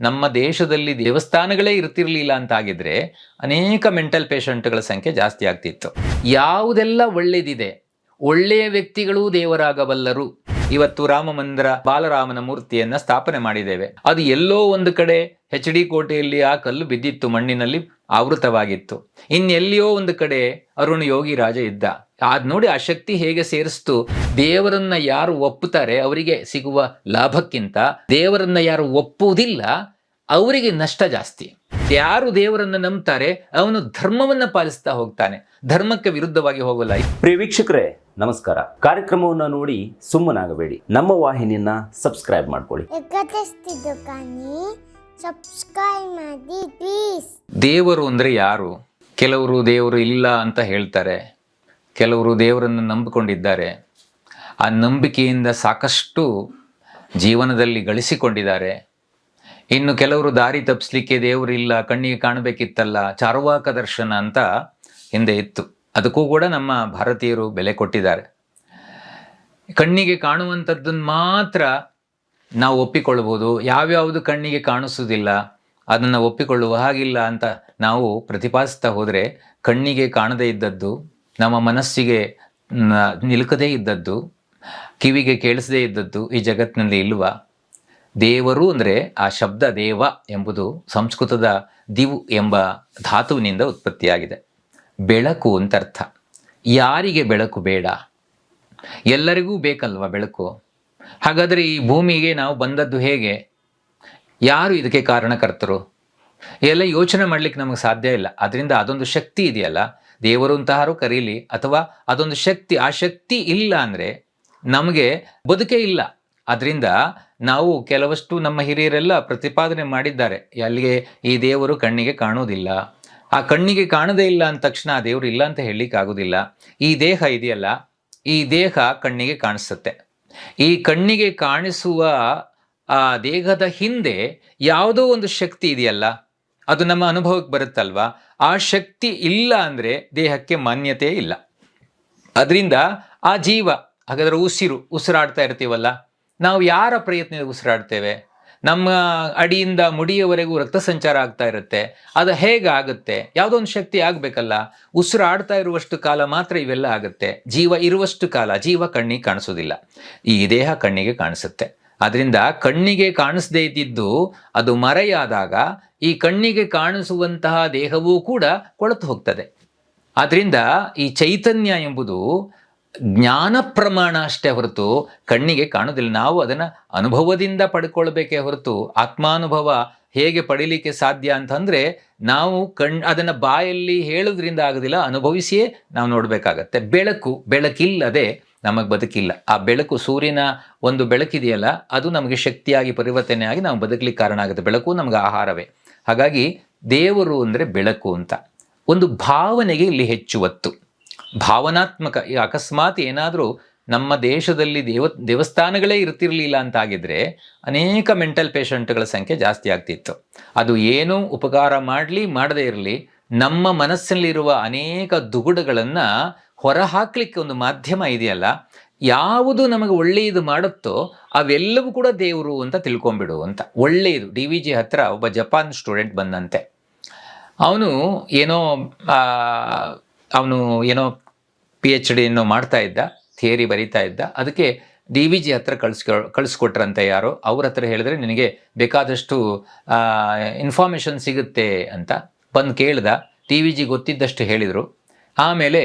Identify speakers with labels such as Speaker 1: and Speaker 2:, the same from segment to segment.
Speaker 1: ನಮ್ಮ ದೇಶದಲ್ಲಿ ದೇವಸ್ಥಾನಗಳೇ ಇರ್ತಿರ್ಲಿಲ್ಲ ಅಂತಾಗಿದ್ರೆ ಅನೇಕ ಮೆಂಟಲ್ ಪೇಷಂಟ್ಗಳ ಸಂಖ್ಯೆ ಜಾಸ್ತಿ ಆಗ್ತಿತ್ತು. ಯಾವುದೆಲ್ಲ ಒಳ್ಳೇದಿದೆ? ಒಳ್ಳೆಯ ವ್ಯಕ್ತಿಗಳೂ ದೇವರಾಗಬಲ್ಲರು. ಇವತ್ತು ರಾಮ ಮಂದಿರ ಬಾಲರಾಮನ ಮೂರ್ತಿಯನ್ನ ಸ್ಥಾಪನೆ ಮಾಡಿದ್ದೇವೆ. ಅದು ಎಲ್ಲೋ ಒಂದು ಕಡೆ ಹೆಚ್ ಡಿ ಕೋಟೆಯಲ್ಲಿ ಆ ಕಲ್ಲು ಬಿದ್ದಿತ್ತು, ಮಣ್ಣಿನಲ್ಲಿ ಆವೃತವಾಗಿತ್ತು. ಇನ್ನೆಲ್ಲಿಯೋ ಒಂದು ಕಡೆ ಅರುಣ್ ಯೋಗಿ ರಾಜ ಇದ್ದ. ಅದ್ ನೋಡಿ ಆ ಶಕ್ತಿ ಹೇಗೆ ಸೇರಿಸ್ತು? ದೇವರನ್ನ ಯಾರು ಒಪ್ಪುತ್ತಾರೆ ಅವರಿಗೆ ಸಿಗುವ ಲಾಭಕ್ಕಿಂತ? ದೇವರನ್ನ ಯಾರು ಒಪ್ಪುವುದಿಲ್ಲ ಅವರಿಗೆ ನಷ್ಟ ಜಾಸ್ತಿ. ಯಾರು ದೇವರನ್ನ ನಂಬ್ತಾರೆ ಅವನು ಧರ್ಮವನ್ನ ಪಾಲಿಸ್ತಾ ಹೋಗ್ತಾನೆ. ಧರ್ಮಕ್ಕೆ ವಿರುದ್ಧವಾಗಿ ಹೋಗಲ್ಲ
Speaker 2: ಪ್ರಿಯ ವೀಕ್ಷಕರೇ ನಮಸ್ಕಾರ. ಕಾರ್ಯಕ್ರಮವನ್ನ ನೋಡಿ ಸುಮ್ಮನಾಗಬೇಡಿ. ನಮ್ಮ ವಾಹಿನಿಯನ್ನ ಸಬ್ಸ್ಕ್ರೈಬ್ ಮಾಡ್ಕೊಳ್ಳಿ.
Speaker 3: ಎಗತಿಸ್ತಿದ್ದು ಕಾನಿ ಸಬ್ಸ್ಕ್ರೈಬ್ ಮಾಡಿ ಪ್ಲೀಸ್
Speaker 1: ದೇವರು ಅಂದ್ರೆ ಯಾರು? ಕೆಲವರು ದೇವರು ಇಲ್ಲ ಅಂತ ಹೇಳ್ತಾರೆ. ಕೆಲವರು ದೇವರನ್ನು ನಂಬಿಕೊಂಡಿದ್ದಾರೆ. ಆ ನಂಬಿಕೆಯಿಂದ ಸಾಕಷ್ಟು ಜೀವನದಲ್ಲಿ ಗಳಿಸಿಕೊಂಡಿದ್ದಾರೆ. ಇನ್ನು ಕೆಲವರು ದಾರಿ ತಪ್ಪಿಸ್ಲಿಕ್ಕೆ ದೇವರಿಲ್ಲ ಕಣ್ಣಿಗೆ ಕಾಣಬೇಕಿತ್ತಲ್ಲ, ಚಾರುವಾಕ ದರ್ಶನ ಅಂತ ಹಿಂದೆ ಇತ್ತು. ಅದಕ್ಕೂ ಕೂಡ ನಮ್ಮ ಭಾರತೀಯರು ಬೆಲೆ ಕೊಟ್ಟಿದ್ದಾರೆ. ಕಣ್ಣಿಗೆ ಕಾಣುವಂಥದ್ದನ್ನು ಮಾತ್ರ ನಾವು ಒಪ್ಪಿಕೊಳ್ಳಬಹುದು. ಯಾವ್ಯಾವುದು ಕಣ್ಣಿಗೆ ಕಾಣಿಸುವುದಿಲ್ಲ, ಅದನ್ನು ಒಪ್ಪಿಕೊಳ್ಳುವ ಹಾಗಿಲ್ಲ ಅಂತ ನಾವು ಪ್ರತಿಪಾದಿಸ್ತಾ ಹೋದರೆ ಕಣ್ಣಿಗೆ ಕಾಣದೇ ಇದ್ದದ್ದು ನಮ್ಮ ಮನಸ್ಸಿಗೆ ನಿಲುಕದೇ ಇದ್ದದ್ದು, ಕಿವಿಗೆ ಕೇಳಿಸದೇ ಇದ್ದದ್ದು ಈ ಜಗತ್ತಿನಲ್ಲಿ ಇಲ್ವಾ ದೇವರು ಅಂದರೆ ಆ ಶಬ್ದ ದೇವ ಎಂಬುದು ಸಂಸ್ಕೃತದ ದಿವು ಎಂಬ ಧಾತುವಿನಿಂದ ಉತ್ಪತ್ತಿಯಾಗಿದೆ. ಬೆಳಕು ಅಂತ ಅರ್ಥ ಯಾರಿಗೆ ಬೆಳಕು ಬೇಡ? ಎಲ್ಲರಿಗೂ ಬೇಕಲ್ವ ಬೆಳಕು? ಹಾಗಾದರೆ ಈ ಭೂಮಿಗೆ ನಾವು ಬಂದದ್ದು ಹೇಗೆ? ಯಾರು ಇದಕ್ಕೆ ಕಾರಣಕರ್ತರು? ಎಲ್ಲ ಯೋಚನೆ ಮಾಡ್ಲಿಕ್ಕೆ ನಮಗೆ ಸಾಧ್ಯ ಇಲ್ಲ. ಅದರಿಂದ ಅದೊಂದು ಶಕ್ತಿ ಇದೆಯಲ್ಲ? ದೇವರು ಅಂತಹಾರು ಕರೀಲಿ ಅಥವಾ ಅದೊಂದು ಶಕ್ತಿ, ಆ ಶಕ್ತಿ ಇಲ್ಲ ಅಂದರೆ ನಮಗೆ ಬದುಕೇ ಇಲ್ಲ. ಅದರಿಂದ ನಾವು ಕೆಲವಷ್ಟು ನಮ್ಮ ಹಿರಿಯರೆಲ್ಲ ಪ್ರತಿಪಾದನೆ ಮಾಡಿದ್ದಾರೆ. ಅಲ್ಲಿಗೆ ಈ ದೇವರು ಕಣ್ಣಿಗೆ ಕಾಣೋದಿಲ್ಲ ಆ ಕಣ್ಣಿಗೆ ಕಾಣದೇ ಇಲ್ಲ ಅಂದ ತಕ್ಷಣ ಆ ದೇವರು ಇಲ್ಲ ಅಂತ ಹೇಳಲಿಕ್ಕೆ ಆಗೋದಿಲ್ಲ ಈ ದೇಹ ಇದೆಯಲ್ಲ? ಈ ದೇಹ ಕಣ್ಣಿಗೆ ಕಾಣಿಸುತ್ತೆ. ಈ ಕಣ್ಣಿಗೆ ಕಾಣಿಸುವ ಆ ದೇಹದ ಹಿಂದೆ ಯಾವುದೋ ಒಂದು ಶಕ್ತಿ ಇದೆಯಲ್ಲ? ಅದು ನಮ್ಮ ಅನುಭವಕ್ಕೆ ಬರುತ್ತಲ್ವಾ? ಆ ಶಕ್ತಿ ಇಲ್ಲ ಅಂದರೆ ದೇಹಕ್ಕೆ ಮಾನ್ಯತೆ ಇಲ್ಲ. ಅದರಿಂದ ಆ ಜೀವ, ಹಾಗಾದ್ರೆ ಉಸಿರು ಉಸಿರಾಡ್ತಾ ಇರ್ತೀವಲ್ಲ, ನಾವು ಯಾರ ಪ್ರಯತ್ನದಿಂದ ಉಸಿರಾಡ್ತೇವೆ? ನಮ್ಮ ಅಡಿಯಿಂದ ಮುಡಿಯವರೆಗೂ ರಕ್ತ ಸಂಚಾರ ಆಗ್ತಾ ಇರುತ್ತೆ. ಅದು ಹೇಗಾಗುತ್ತೆ ಯಾವುದೋ ಒಂದು ಶಕ್ತಿ ಆಗಬೇಕಲ್ಲ? ಉಸಿರಾಡ್ತಾ ಇರುವಷ್ಟು ಕಾಲ ಮಾತ್ರ ಇವೆಲ್ಲ ಆಗುತ್ತೆ. ಜೀವ ಇರುವಷ್ಟು ಕಾಲ, ಜೀವ ಕಣ್ಣಿಗೆ ಕಾಣಿಸೋದಿಲ್ಲ. ಈ ದೇಹ ಕಣ್ಣಿಗೆ ಕಾಣಿಸುತ್ತೆ. ಅದರಿಂದ ಕಣ್ಣಿಗೆ ಕಾಣಿಸದೇ ಇದ್ದಿದ್ದು ಅದು ಮರೆಯಾದಾಗ ಈ ಕಣ್ಣಿಗೆ ಕಾಣಿಸುವಂತಹ ದೇಹವೂ ಕೂಡ ಕೊಳತು ಹೋಗ್ತದೆ. ಆದ್ದರಿಂದ ಈ ಚೈತನ್ಯ ಎಂಬುದು ಜ್ಞಾನ ಪ್ರಮಾಣ ಅಷ್ಟೇ ಹೊರತು ಕಣ್ಣಿಗೆ ಕಾಣುವುದಿಲ್ಲ. ನಾವು ಅದನ್ನು ಅನುಭವದಿಂದ ಪಡ್ಕೊಳ್ಬೇಕೇ ಹೊರತು ಆತ್ಮಾನುಭವ ಹೇಗೆ ಪಡೀಲಿಕ್ಕೆ ಸಾಧ್ಯ ಅಂತಂದರೆ ನಾವು ಕಣ್ ಅದನ್ನು ಬಾಯಲ್ಲಿ ಹೇಳೋದ್ರಿಂದ ಆಗೋದಿಲ್ಲ, ಅನುಭವಿಸಿಯೇ ನಾವು ನೋಡಬೇಕಾಗತ್ತೆ. ಬೆಳಕು, ಬೆಳಕಿಲ್ಲದೆ ನಮಗೆ ಬದುಕಿಲ್ಲ. ಆ ಬೆಳಕು ಸೂರ್ಯನ ಒಂದು ಬೆಳಕಿದೆಯಲ್ಲ, ಅದು ನಮಗೆ ಶಕ್ತಿಯಾಗಿ ಪರಿವರ್ತನೆ ಆಗಿ ನಾವು ಬದುಕಲಿಕ್ಕೆ ಕಾರಣ ಆಗುತ್ತೆ. ಬೆಳಕು ನಮಗೆ ಆಹಾರವೇ. ಹಾಗಾಗಿ ದೇವರು ಅಂದರೆ ಬೆಳಕು ಅಂತ. ಒಂದು ಭಾವನೆಗೆ ಇಲ್ಲಿ ಹೆಚ್ಚು ಒತ್ತು. ಭಾವನಾತ್ಮಕ ಅಕಸ್ಮಾತ್ ಏನಾದರೂ ನಮ್ಮ ದೇಶದಲ್ಲಿ ದೇವ, ದೇವಸ್ಥಾನಗಳೇ ಇರ್ತಿರ್ಲಿಲ್ಲ ಅಂತಾಗಿದ್ರೆ ಅನೇಕ ಮೆಂಟಲ್ ಪೇಷಂಟ್ಗಳ ಸಂಖ್ಯೆ ಜಾಸ್ತಿ ಆಗ್ತಿತ್ತು. ಅದು ಏನೂ ಉಪಕಾರ ಮಾಡಲಿ, ಮಾಡದೇ ಇರಲಿ, ನಮ್ಮ ಮನಸ್ಸಲ್ಲಿರುವ ಅನೇಕ ದುಗುಡಗಳನ್ನು ಹೊರಹಾಕ್ಲಿಕ್ಕೆ ಒಂದು ಮಾಧ್ಯಮ ಇದೆಯಲ್ಲ, ಯಾವುದು ನಮಗೆ ಒಳ್ಳೆಯದು ಮಾಡುತ್ತೋ ಅವೆಲ್ಲವೂ ಕೂಡ ದೇವರು ಅಂತ ತಿಳ್ಕೊಂಬಿಡು ಅಂತ. ಒಳ್ಳೆಯದು. ಡಿ ವಿ ಜಿ ಹತ್ರ ಒಬ್ಬ ಜಪಾನ್ ಸ್ಟೂಡೆಂಟ್ ಬಂದಂತೆ. ಅವನು ಏನೋ ಅವನು ಏನೋ ಪಿ ಎಚ್ ಡಿ ಏನೋ ಮಾಡ್ತಾ ಇದ್ದ, ಥಿಯರಿ ಬರೀತಾ ಇದ್ದ. ಅದಕ್ಕೆ ಡಿ ವಿ ಜಿ ಹತ್ರ ಕಳಿಸ್ಕೊ, ಕಳಿಸ್ಕೊಟ್ರಂತೆ ಯಾರೋ. ಅವ್ರ ಹತ್ರ ಹೇಳಿದ್ರೆ ನಿನಗೆ ಬೇಕಾದಷ್ಟು ಇನ್ಫಾರ್ಮೇಷನ್ ಸಿಗುತ್ತೆ ಅಂತ ಬಂದು ಕೇಳ್ದ. ಟಿ ವಿ ಜಿ ಗೊತ್ತಿದ್ದಷ್ಟು ಹೇಳಿದರು. ಆಮೇಲೆ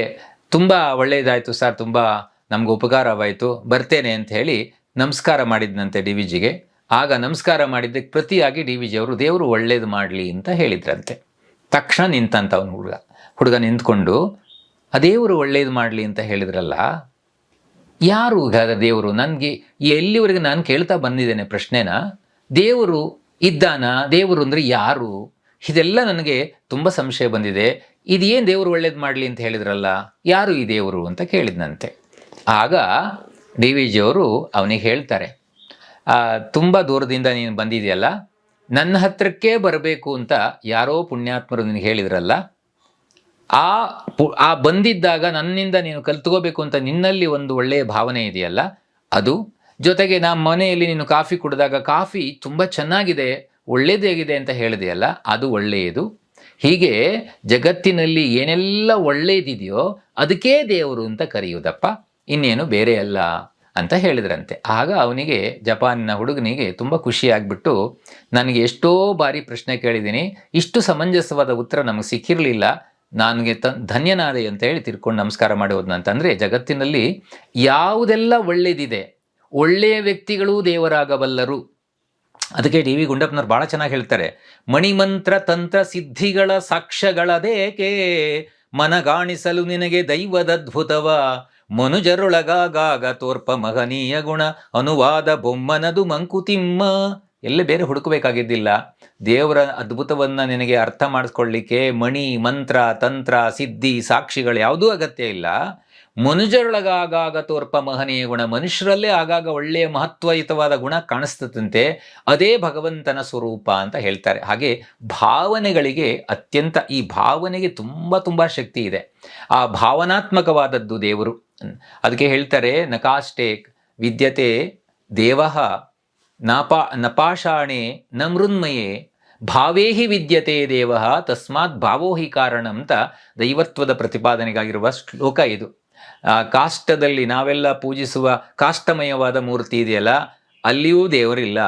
Speaker 1: ತುಂಬ ಒಳ್ಳೆಯದಾಯಿತು ಸರ್, ತುಂಬ ನಮ್ಗೆ ಉಪಕಾರವಾಯಿತು. ಬರ್ತೇನೆ ಅಂತ ಹೇಳಿ ನಮಸ್ಕಾರ ಮಾಡಿದ್ನಂತೆ ಡಿ ವಿ ಜಿಗೆ. ಆಗ ನಮಸ್ಕಾರ ಮಾಡಿದ್ದಕ್ಕೆ ಪ್ರತಿಯಾಗಿ ಡಿ ವಿ ಜಿ ಅವರು, ದೇವರು ಒಳ್ಳೇದು ಮಾಡಲಿ ಅಂತ ಹೇಳಿದ್ರಂತೆ. ತಕ್ಷಣ ನಿಂತಂತ ಅವನು ಹುಡುಗ ಹುಡುಗ ನಿಂತ್ಕೊಂಡು, ಆ ದೇವರು ಒಳ್ಳೇದು ಮಾಡಲಿ ಅಂತ ಹೇಳಿದ್ರಲ್ಲ, ಯಾರು ದೇವರು? ನನಗೆ ಎಲ್ಲಿವರೆಗೆ ನಾನು ಕೇಳ್ತಾ ಬಂದಿದ್ದೇನೆ ಪ್ರಶ್ನೆನ? ದೇವರು ಇದ್ದಾನ? ದೇವರು ಅಂದರೆ ಯಾರು? ಇದೆಲ್ಲ ನನಗೆ ತುಂಬ ಸಂಶಯ ಬಂದಿದೆ. ಇದೇನು ದೇವರು ಒಳ್ಳೇದು ಮಾಡಲಿ ಅಂತ ಹೇಳಿದ್ರಲ್ಲ? ಯಾರು ಈ ದೇವರು ಅಂತ ಕೇಳಿದ್ನಂತೆ. ಆಗ ಡಿ ವಿ ಜಿಯವರು ಅವನಿಗೆ ಹೇಳ್ತಾರೆ ತುಂಬ ದೂರದಿಂದ ನೀನು ಬಂದಿದೆಯಲ್ಲ, ನನ್ನ ಹತ್ರಕ್ಕೆ ಬರಬೇಕು ಅಂತ ಯಾರೋ ಪುಣ್ಯಾತ್ಮರು ನಿನಗೆ ಹೇಳಿದ್ರಲ್ಲ, ಆ ಪು- ಆ ಬಂದಿದ್ದಾಗ ನನ್ನಿಂದ ನೀನು ಕಲ್ತ್ಕೋಬೇಕು ಅಂತ ನಿನ್ನಲ್ಲಿ ಒಂದು ಒಳ್ಳೆಯ ಭಾವನೆ ಇದೆಯಲ್ಲ, ಅದು ಜೊತೆಗೆ ನಮ್ಮ ಮನೆಯಲ್ಲಿ ನೀನು ಕಾಫಿ ಕುಡಿದಾಗ ಕಾಫಿ ತುಂಬ ಚೆನ್ನಾಗಿದೆ ಒಳ್ಳೆಯದಾಗಿದೆ ಅಂತ ಹೇಳಿದೆಯಲ್ಲ, ಅದು ಒಳ್ಳೆಯದು. ಹೀಗೆ ಜಗತ್ತಿನಲ್ಲಿ ಏನೆಲ್ಲ ಒಳ್ಳೆಯದಿದೆಯೋ ಅದಕ್ಕೇ ದೇವರು ಅಂತ ಕರೆಯುವುದಪ್ಪ. ಇನ್ನೇನು ಬೇರೆ ಅಲ್ಲ ಅಂತ ಹೇಳಿದ್ರಂತೆ. ಆಗ ಅವನಿಗೆ, ಜಪಾನಿನ ಹುಡುಗನಿಗೆ ತುಂಬ ಖುಷಿಯಾಗ್ಬಿಟ್ಟು ನನಗೆ ಎಷ್ಟೋ ಬಾರಿ ಪ್ರಶ್ನೆ ಕೇಳಿದ್ದೀನಿ. ಇಷ್ಟು ಸಮಂಜಸವಾದ ಉತ್ತರ ನಮಗೆ ಸಿಕ್ಕಿರಲಿಲ್ಲ. ನನಗೆ ತ, ಧನ್ಯನಾದೆ ಅಂತ ಹೇಳಿ ತಿರ್ಕೊಂಡು ನಮಸ್ಕಾರ ಮಾಡಿ ಅಂತಂದರೆ ಜಗತ್ತಿನಲ್ಲಿ ಯಾವುದೆಲ್ಲ ಒಳ್ಳೆಯದಿದೆ ಒಳ್ಳೆಯ ವ್ಯಕ್ತಿಗಳೂ ದೇವರಾಗಬಲ್ಲರು. ಅದಕ್ಕೆ ಡಿ ವಿ ಗುಂಡಪ್ಪನವ್ರು ಭಾಳ ಚೆನ್ನಾಗಿ ಹೇಳ್ತಾರೆ, ಮಣಿಮಂತ್ರ ತಂತ್ರ ಸಿದ್ಧಿಗಳ ಸಾಕ್ಷ್ಯಗಳದೇಕೆ? ಮನಗಾಣಿಸಲು ನಿನಗೆ ದೈವದ ಅದ್ಭುತವ? ಮನುಜರೊಳಗಾಗಾಗ ತೋರ್ಪ ಮಹನೀಯ ಗುಣ, ಅನುವಾದ ಬೊಮ್ಮನದು ಮಂಕುತಿಮ್ಮ. ಎಲ್ಲ ಬೇರೆ ಹುಡುಕಬೇಕಾಗಿದ್ದಿಲ್ಲ. ದೇವರ ಅದ್ಭುತವನ್ನ ನಿನಗೆ ಅರ್ಥ ಮಾಡಿಸ್ಕೊಳ್ಳಿಕ್ಕೆ ಮಣಿ ಮಂತ್ರ ತಂತ್ರ, ಸಿದ್ಧಿ, ಸಾಕ್ಷಿಗಳು ಯಾವುದೂ ಅಗತ್ಯ ಇಲ್ಲ. ಮನುಜರೊಳಗಾಗ ತೋರ್ಪ ಮಹನೀಯ ಗುಣ, ಮನುಷ್ಯರಲ್ಲೇ ಆಗಾಗ ಒಳ್ಳೆಯ ಮಹತ್ವಯುತವಾದ ಗುಣ ಕಾಣಿಸ್ತದಂತೆ ಅದೇ ಭಗವಂತನ ಸ್ವರೂಪ ಅಂತ ಹೇಳ್ತಾರೆ. ಹಾಗೆ ಭಾವನೆಗಳಿಗೆ ಅತ್ಯಂತ, ಈ ಭಾವನೆಗೆ ತುಂಬ ತುಂಬ ಶಕ್ತಿ ಇದೆ. ಆ ಭಾವನಾತ್ಮಕವಾದದ್ದು ದೇವರು. ಅದಕ್ಕೆ ಹೇಳ್ತಾರೆ ನಕಾಷ್ಟೇಕ್ ವಿದ್ಯತೆ ದೇವ ನಪಾ, ನಪಾಷಾಣೆ ನ ಮೃನ್ಮಯೇ ಭಾವೇ ಹಿ ವಿದ್ಯತೆ ದೇವ ತಸ್ಮಾತ್ ಭಾವೋ ಹಿ ಕಾರಣ ಅಂತ ದೈವತ್ವದ ಪ್ರತಿಪಾದನೆಗಾಗಿರುವ ಶ್ಲೋಕ ಇದು. ಕಾಷ್ಟದಲ್ಲಿ ನಾವೆಲ್ಲ ಪೂಜಿಸುವ ಕಾಷ್ಟಮಯವಾದ ಮೂರ್ತಿ ಇದೆಯಲ್ಲ, ಅಲ್ಲಿಯೂ ದೇವರಿಲ್ಲ.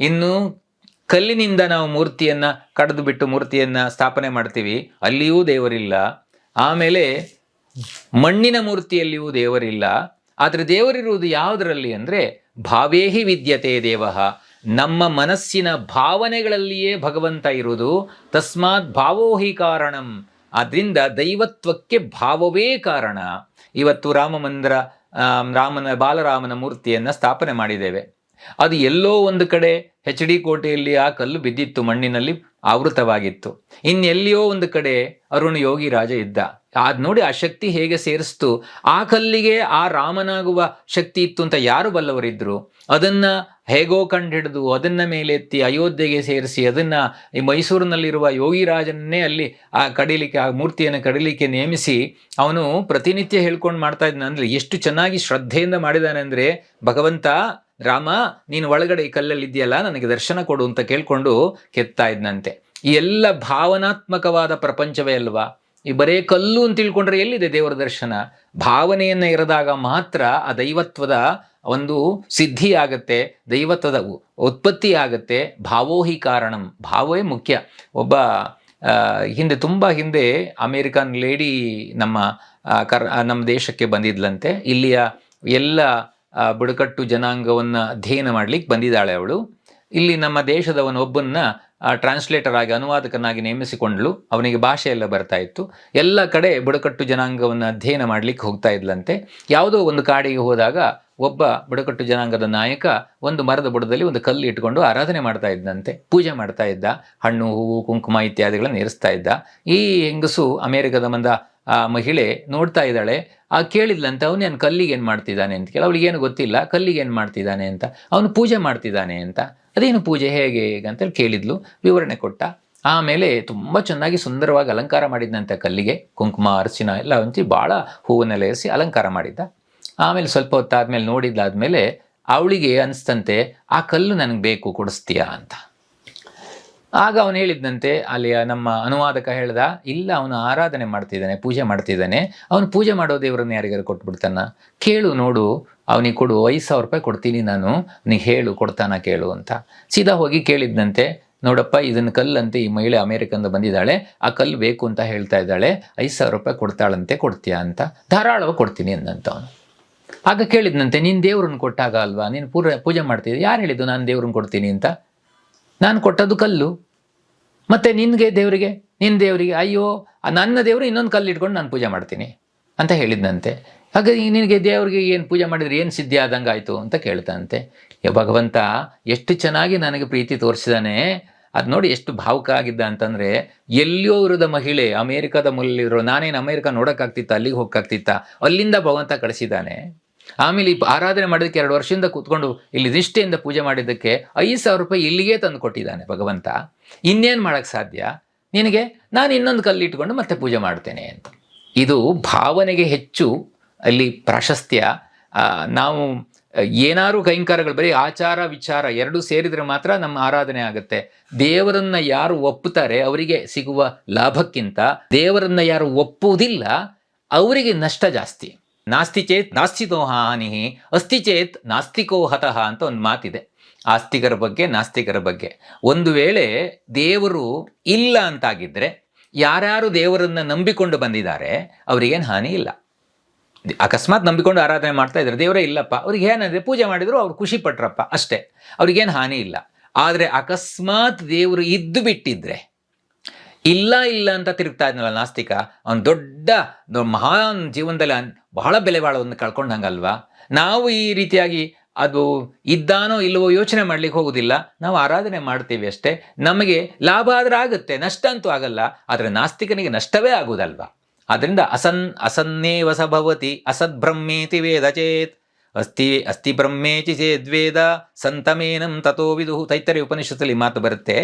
Speaker 1: ಇನ್ನು ಕಲ್ಲಿನಿಂದ ನಾವು ಮೂರ್ತಿಯನ್ನು ಕಡಿದು ಬಿಟ್ಟು ಮೂರ್ತಿಯನ್ನು ಸ್ಥಾಪನೆ ಮಾಡ್ತೀವಿ, ಅಲ್ಲಿಯೂ ದೇವರಿಲ್ಲ. ಆಮೇಲೆ ಮಣ್ಣಿನ ಮೂರ್ತಿಯಲ್ಲಿಯೂ ದೇವರಿಲ್ಲ. ಆದರೆ ದೇವರಿರುವುದು ಯಾವುದರಲ್ಲಿ ಅಂದರೆ, ಭಾವೇಹಿ ವಿದ್ಯತೆ ದೇವಃ. ನಮ್ಮ ಮನಸ್ಸಿನ ಭಾವನೆಗಳಲ್ಲಿಯೇ ಭಗವಂತ ಇರುವುದು, ತಸ್ಮಾತ್ ಭಾವೋಹಿ ಕಾರಣಂ. ಆದ್ರಿಂದ ದೈವತ್ವಕ್ಕೆ ಭಾವವೇ ಕಾರಣ. ಇವತ್ತು ರಾಮ ಮಂದಿರ ರಾಮನ, ಬಾಲರಾಮನ ಮೂರ್ತಿಯನ್ನು ಸ್ಥಾಪನೆ ಮಾಡಿದ್ದೇವೆ. ಅದು ಎಲ್ಲೋ ಒಂದು ಕಡೆ ಹೆಚ್ ಡಿ ಕೋಟೆಯಲ್ಲಿ ಆ ಕಲ್ಲು ಬಿದ್ದಿತ್ತು, ಮಣ್ಣಿನಲ್ಲಿ ಆವೃತವಾಗಿತ್ತು. ಇನ್ನೆಲ್ಲಿಯೋ ಒಂದು ಕಡೆ ಅರುಣ್ ಯೋಗಿ ರಾಜ ಇದ್ದ. ಅದ್ ನೋಡಿ, ಆ ಶಕ್ತಿ ಹೇಗೆ ಸೇರಿಸ್ತು? ಆ ಕಲ್ಲಿಗೆ ಆ ರಾಮನಾಗುವ ಶಕ್ತಿ ಇತ್ತು ಅಂತ ಯಾರು ಬಲ್ಲವರಿದ್ರು? ಅದನ್ನ ಹೇಗೋ ಕಂಡು ಹಿಡಿದು ಅದನ್ನ ಮೇಲೆತ್ತಿ ಅಯೋಧ್ಯೆಗೆ ಸೇರಿಸಿ, ಅದನ್ನ ಈ ಮೈಸೂರಿನಲ್ಲಿರುವ ಯೋಗಿರಾಜನ್ನೇ ಅಲ್ಲಿ ಆ ಕಡಿಲಿಕ್ಕೆ, ಆ ಮೂರ್ತಿಯನ್ನು ಕಡಿಲಿಕ್ಕೆ ನೇಮಿಸಿ, ಅವನು ಪ್ರತಿನಿತ್ಯ ಹೇಳ್ಕೊಂಡು ಮಾಡ್ತಾ ಇದ್ನ. ಅಂದ್ರೆ ಎಷ್ಟು ಚೆನ್ನಾಗಿ ಶ್ರದ್ಧೆಯಿಂದ ಮಾಡಿದಾನೆ ಅಂದ್ರೆ, ಭಗವಂತ, ರಾಮ, ನೀನು ಒಳಗಡೆ ಈ ಕಲ್ಲಲ್ಲಿ ಇದೆಯಲ್ಲ ನನಗೆ ದರ್ಶನ ಕೊಡು ಅಂತ ಕೇಳ್ಕೊಂಡು ಕೆತ್ತಾ ಇದ್ನಂತೆ. ಈ ಎಲ್ಲ ಭಾವನಾತ್ಮಕವಾದ ಪ್ರಪಂಚವೇ ಅಲ್ವಾ? ಈ ಬರೇ ಕಲ್ಲು ಅಂತ ತಿಳ್ಕೊಂಡ್ರೆ ಎಲ್ಲಿದೆ ದೇವರ ದರ್ಶನ? ಭಾವನೆಯನ್ನ ಇರದಾಗ ಮಾತ್ರ ಆ ದೈವತ್ವದ ಒಂದು ಸಿದ್ಧಿಯಾಗತ್ತೆ, ದೈವತ್ವದ ಉತ್ಪತ್ತಿ ಆಗತ್ತೆ ಭಾವೋಹಿ ಕಾರಣಂ. ಭಾವವೇ ಮುಖ್ಯ. ಒಬ್ಬ ಹಿಂದೆ ತುಂಬ ಹಿಂದೆ ಅಮೇರಿಕನ್ ಲೇಡಿ ನಮ್ಮ ಕರ್ ನಮ್ಮ ದೇಶಕ್ಕೆ ಬಂದಿದ್ಲಂತೆ. ಇಲ್ಲಿಯ ಎಲ್ಲ ಬುಡಕಟ್ಟು ಜನಾಂಗವನ್ನು ಅಧ್ಯಯನ ಮಾಡ್ಲಿಕ್ಕೆ ಬಂದಿದ್ದಾಳೆ ಅವಳು. ಇಲ್ಲಿ ನಮ್ಮ ದೇಶದವನೊಬ್ಬನ್ನ ಟ್ರಾನ್ಸ್ಲೇಟರ್ ಆಗಿ, ಅನುವಾದಕನಾಗಿ ನೇಮಿಸಿಕೊಂಡ್ಲು. ಅವನಿಗೆ ಭಾಷೆ ಎಲ್ಲ ಬರ್ತಾ ಇತ್ತು. ಎಲ್ಲ ಕಡೆ ಬುಡಕಟ್ಟು ಜನಾಂಗವನ್ನು ಅಧ್ಯಯನ ಮಾಡಲಿಕ್ಕೆ ಹೋಗ್ತಾ ಇದ್ಲಂತೆ. ಯಾವುದೋ ಒಂದು ಕಾಡಿಗೆ ಹೋದಾಗ ಒಬ್ಬ ಬುಡಕಟ್ಟು ಜನಾಂಗದ ನಾಯಕ ಒಂದು ಮರದ ಬುಡದಲ್ಲಿ ಒಂದು ಕಲ್ಲು ಇಟ್ಕೊಂಡು ಆರಾಧನೆ ಮಾಡ್ತಾ ಇದ್ದಂತೆ ಪೂಜೆ ಮಾಡ್ತಾ ಇದ್ದ. ಹಣ್ಣು, ಹೂವು, ಕುಂಕುಮ ಇತ್ಯಾದಿಗಳನ್ನು ಏರಿಸ್ತಾ ಇದ್ದ. ಈ ಹೆಂಗಸು ಅಮೆರಿಕದ ಮಂದ, ಆ, ಮಹಿಳೆ ನೋಡ್ತಾ ಇದ್ದಾಳೆ. ಆ, ಕೇಳಿದ್ಲಂತೆ, ಅವನು ಏನು ಕಲ್ಲಿಗೆ ಏನು ಮಾಡ್ತಿದ್ದಾನೆ? ಅಂತ ಕೇಳಿ. ಅವಳಿಗೇನು ಗೊತ್ತಿಲ್ಲ. ಕಲ್ಲಿಗೆ ಏನು ಮಾಡ್ತಿದ್ದಾನೆ? ಅಂತ. ಅವನು ಪೂಜೆ ಮಾಡ್ತಿದ್ದಾನೆ ಅಂತ. ಅದೇನು ಪೂಜೆ ಹೇಗೆ ಹೇಗೆ ಅಂತೇಳಿ ಕೇಳಿದ್ಲು, ವಿವರಣೆ ಕೊಟ್ಟ. ಆಮೇಲೆ ತುಂಬ ಚೆನ್ನಾಗಿ ಸುಂದರವಾಗಿ ಅಲಂಕಾರ ಮಾಡಿದ್ನಂತೆ ಕಲ್ಲಿಗೆ, ಕುಂಕುಮ, ಅರಿಶಿನ ಎಲ್ಲ ಹಂಚಿ ಭಾಳ ಹೂವನ್ನೆಲ್ಲ ಏರಿಸಿ ಅಲಂಕಾರ ಮಾಡಿದ್ದ. ಆಮೇಲೆ ಸ್ವಲ್ಪ ಹೊತ್ತಾದ್ಮೇಲೆ ನೋಡಿದ್ದಾದ್ಮೇಲೆ ಅವಳಿಗೆ ಅನಿಸ್ತಂತೆ, ಆ ಕಲ್ಲು ನನಗೆ ಬೇಕು ಕೊಡಿಸ್ತೀಯಾ ಅಂತ. ಆಗ ಅವನು ಹೇಳಿದ್ದಂತೆ ಅಲ್ಲಿಯ ನಮ್ಮ ಅನುವಾದಕ ಹೇಳ್ದ, ಇಲ್ಲ, ಅವನು ಆರಾಧನೆ ಮಾಡ್ತಿದ್ದಾನೆ, ಪೂಜೆ ಮಾಡ್ತಿದ್ದಾನೆ. ಅವನು ಪೂಜೆ ಮಾಡೋ ದೇವರನ್ನ ಯಾರಿಗಾರು ಕೊಟ್ಬಿಡ್ತಾನ? ಕೇಳು, ನೋಡು ಅವನಿಗೆ ಕೊಡು, ಐದು ಸಾವಿರ ರೂಪಾಯಿ ಕೊಡ್ತೀನಿ ನಾನು ನೀ ಹೇಳು, ಕೊಡ್ತಾನ ಕೇಳು ಅಂತ. ಸೀದಾ ಹೋಗಿ ಕೇಳಿದ್ದಂತೆ ನೋಡಪ್ಪ, ಇದನ್ನ ಕಲ್ಲಂತೆ ಈ ಮಹಿಳೆ ಅಮೇರಿಕಂದ ಬಂದಿದ್ದಾಳೆ, ಆ ಕಲ್ಲು ಬೇಕು ಅಂತ ಹೇಳ್ತಾ ಇದ್ದಾಳೆ, ಐದು ಸಾವಿರ ರೂಪಾಯಿ ಕೊಡ್ತಾಳಂತೆ, ಕೊಡ್ತೀಯಾ ಅಂತ. ಧಾರಾಳವಾಗಿ ಕೊಡ್ತೀನಿ ಅಂದಂತ ಅವನು. ಆಗ ಕೇಳಿದ್ನಂತೆ, ನೀನು ದೇವ್ರನ್ನ ಕೊಟ್ಟಾಗ ಅಲ್ವಾ? ನೀನು ಪೂರ ಪೂಜೆ ಮಾಡ್ತಿದ್ದೆ ಯಾರು ಹೇಳಿದ್ದು, ನಾನು ದೇವ್ರನ್ನ ಕೊಡ್ತೀನಿ ಅಂತ? ನಾನು ಕೊಟ್ಟದ್ದು ಕಲ್ಲು. ಮತ್ತೆ ನಿನಗೆ ದೇವರಿಗೆ? ನಿನ್ನ ದೇವರಿಗೆ? ಅಯ್ಯೋ, ನನ್ನ ದೇವರು ಇನ್ನೊಂದು ಕಲ್ಲು ಇಟ್ಕೊಂಡು ನಾನು ಪೂಜೆ ಮಾಡ್ತೀನಿ ಅಂತ ಹೇಳಿದ್ನಂತೆ. ಹಾಗೆ ಈ ನಿನಗೆ ದೇವರಿಗೆ ಏನು ಪೂಜೆ ಮಾಡಿದ್ರೆ ಏನು ಸಿದ್ಧಿ ಆದಂಗೆ ಆಯಿತು ಅಂತ ಕೇಳ್ತಾನಂತೆ. ಭಗವಂತ, ಎಷ್ಟು ಚೆನ್ನಾಗಿ ನನಗೆ ಪ್ರೀತಿ ತೋರಿಸಿದಾನೆ. ಅದು ನೋಡಿ ಎಷ್ಟು ಭಾವುಕ ಆಗಿದ್ದ ಅಂತಂದರೆ, ಎಲ್ಲಿಯೋ ಇರೋದ ಮಹಿಳೆ, ಅಮೇರಿಕಾದ ಮೂಲಲ್ಲಿರೋ ನಾನೇನು ಅಮೇರಿಕ ನೋಡೋಕ್ಕಾಗ್ತಿತ್ತ, ಅಲ್ಲಿಗೆ ಹೋಗಕ್ಕಾಗ್ತಿತ್ತ, ಅಲ್ಲಿಂದ ಭಗವಂತ ಕಳಿಸಿದ್ದಾನೆ. ಆಮೇಲೆ ಈ ಆರಾಧನೆ ಮಾಡೋದಕ್ಕೆ ಎರಡು ವರ್ಷದಿಂದ ಕೂತ್ಕೊಂಡು ಇಲ್ಲಿ ನಿಷ್ಠೆಯಿಂದ ಪೂಜೆ ಮಾಡಿದ್ದಕ್ಕೆ ಐದು ಸಾವಿರ ರೂಪಾಯಿ ಇಲ್ಲಿಗೆ ತಂದು ಕೊಟ್ಟಿದ್ದಾನೆ ಭಗವಂತ. ಇನ್ನೇನು ಮಾಡೋಕ್ಕೆ ಸಾಧ್ಯ? ನಿನಗೆ, ನಾನು ಇನ್ನೊಂದು ಕಲ್ಲಿಟ್ಕೊಂಡು ಮತ್ತೆ ಪೂಜೆ ಮಾಡ್ತೇನೆ ಅಂತ. ಇದು ಭಾವನೆಗೆ ಹೆಚ್ಚು ಅಲ್ಲಿ ಪ್ರಾಶಸ್ತ್ಯ ನಾವು ಏನಾರು ಕೈಂಕಾರಗಳು ಬರೀ ಆಚಾರ, ವಿಚಾರ ಎರಡು ಸೇರಿದರೆ ಮಾತ್ರ ನಮ್ಮ ಆರಾಧನೆ ಆಗುತ್ತೆ. ದೇವರನ್ನ ಯಾರು ಒಪ್ಪುತ್ತಾರೆ ಅವರಿಗೆ ಸಿಗುವ ಲಾಭಕ್ಕಿಂತ, ದೇವರನ್ನ ಯಾರು ಒಪ್ಪುವುದಿಲ್ಲ ಅವರಿಗೆ ನಷ್ಟ ಜಾಸ್ತಿ. ನಾಸ್ತಿ ಚೇತ್ ನಾಸ್ತಿತೋ ಹಾನಿ ಅಸ್ತಿ ಚೇತ್ ನಾಸ್ತಿಕೋ ಹತಃ ಅಂತ ಒಂದು ಮಾತಿದೆ. ಆಸ್ತಿಕರ ಬಗ್ಗೆ, ನಾಸ್ತಿಕರ ಬಗ್ಗೆ. ಒಂದು ವೇಳೆ ದೇವರು ಇಲ್ಲ ಅಂತಾಗಿದ್ರೆ, ಯಾರ್ಯಾರು ದೇವರನ್ನ ನಂಬಿಕೊಂಡು ಬಂದಿದ್ದಾರೆ, ಅವರಿಗೇನು ಹಾನಿ ಇಲ್ಲ. ಅಕಸ್ಮಾತ್ ನಂಬಿಕೊಂಡು ಆರಾಧನೆ ಮಾಡ್ತಾ ಇದ್ದಾರೆ. ದೇವರೇ ಇಲ್ಲಪ್ಪ. ಅವ್ರಿಗೆ ಏನಂದ್ರೆ ಪೂಜೆ ಮಾಡಿದ್ರು ಅವ್ರು ಖುಷಿ ಪಟ್ರಪ್ಪ ಅಷ್ಟೇ. ಅವ್ರಿಗೇನು ಹಾನಿ ಇಲ್ಲ. ಆದರೆ ಅಕಸ್ಮಾತ್ ದೇವರು ಇದ್ದು ಬಿಟ್ಟಿದ್ರೆ, ಇಲ್ಲ ಇಲ್ಲ ಅಂತ ತಿರುಗ್ತಾ ಇದ್ನಲ್ಲ ನಾಸ್ತಿಕ, ಅವನು ದೊಡ್ಡ ಮಹಾನ್ ಜೀವನದಲ್ಲಿ ಬಹಳ ಬೆಲೆ ಕಳ್ಕೊಂಡ ಹಾಗಲ್ವಾ ನಾವು ಈ ರೀತಿಯಾಗಿ ಅದು ಇದ್ದಾನೋ ಇಲ್ಲವೋ ಯೋಚನೆ ಮಾಡ್ಲಿಕ್ಕೆ ಹೋಗುದಿಲ್ಲ. ನಾವು ಆರಾಧನೆ ಮಾಡ್ತೀವಿ ಅಷ್ಟೇ. ನಮಗೆ ಲಾಭ ಆದ್ರೆ ಆಗುತ್ತೆ. ನಷ್ಟ ಅಂತೂ ಆಗಲ್ಲ. ಆದರೆ ನಾಸ್ತಿಕನಿಗೆ ನಷ್ಟವೇ ಆಗುವುದಲ್ವಾ ಅದರಿಂದ ಅಸನ್, ಅಸನ್ನೇವ ಸ ಭವತಿ ಅಸದ್ಬ್ರಹ್ಮೇತಿ ವೇದ ಚೇತ್. ಅಸ್ತಿ ಅಸ್ತಿ ಬ್ರಹ್ಮೇತಿ ಚೇದ್ವೇದ ಸಂತಮೇನಂ ತಥೋ ವಿದು. ತೈತರಿ ಉಪನಿಷತ್ತಲ್ಲಿ ಮಾತು ಬರುತ್ತೆ.